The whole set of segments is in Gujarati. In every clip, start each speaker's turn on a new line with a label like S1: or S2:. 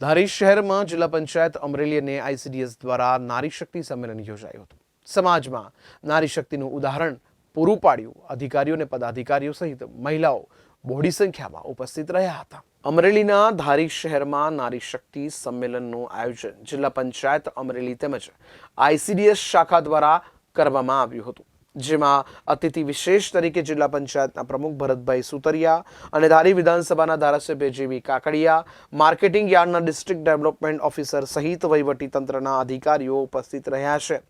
S1: ધારી શહેરમાં જિલ્લા પંચાયત અમરેલી અને આઈસીડીએસ દ્વારા નારી શક્તિ સંમેલન યોજાયું હતું. સમાજમાં નારી શક્તિનું ઉદાહરણ પૂરું પાડ્યું. અધિકારીઓ અને પદાધિકારીઓ સહિત મહિલાઓ બહોળી સંખ્યામાં ઉપસ્થિત રહ્યા હતા. અમરેલીના ધારી શહેરમાં નારી શક્તિ સંમેલનનું આયોજન જિલ્લા પંચાયત અમરેલી તેમજ આઈસીડીએસ શાખા દ્વારા કરવામાં આવ્યું હતું. જેમાં અતિથિ વિશેષ તરીકે જિલ્લા પંચાયતના પ્રમુખ ભરતભાઈ સુતરિયા અને ધારી વિધાનસભાના ધારાસભ્ય જેવી કાકડિયા, માર્કેટિંગ યાર્ડના ડિસ્ટ્રિક્ટ ડેવલપમેન્ટ ઓફિસર સહિત તંત્રના અધિકારીઓ ઉપસ્થિત રહ્યા છે.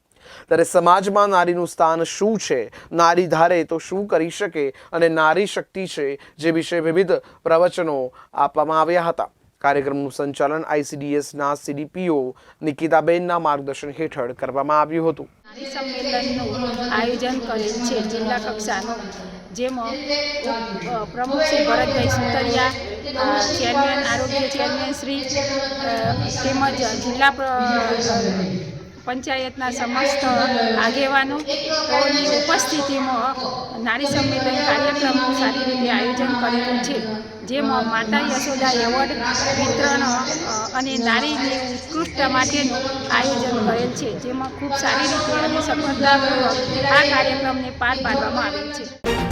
S1: ત્યારે સમાજમાં નારીનું સ્થાન શું છે? નારી ધારે તો શું કરી શકે અને નારી શક્તિ છે જે વિશે વિવિધ પ્રવચનો આપવામાં આવ્યા હતા. કાર્યક્રમનું સંચાલન આઈસીડીએસના સીડીપીઓ નિકિતાબેનના માર્ગદર્શન હેઠળ કરવામાં આવ્યું હતું.
S2: સંમેલનનું આયોજન કરેલ છે જિલ્લા કક્ષાનું, જેમાં પ્રમુખ શ્રી ભરતભાઈ સુતરિયા ચેરમેન, આરોગ્ય ચેરમેન શ્રી તેમજ જિલ્લા પંચાયતના સમસ્ત આગેવાનોની ઉપસ્થિતિમાં નારી સંમેલન કાર્યક્રમનું સારી રીતે આયોજન કરેલું છે, જેમાં માતા યશોદા એવોર્ડ વિતરણ અને નારીની ઉત્કૃષ્ટ માટેનું આયોજન કરેલ છે, જેમાં ખૂબ સારી રીતે અને સફળતાપૂર્વક આ કાર્યક્રમને પાર પાડવામાં આવેલ છે.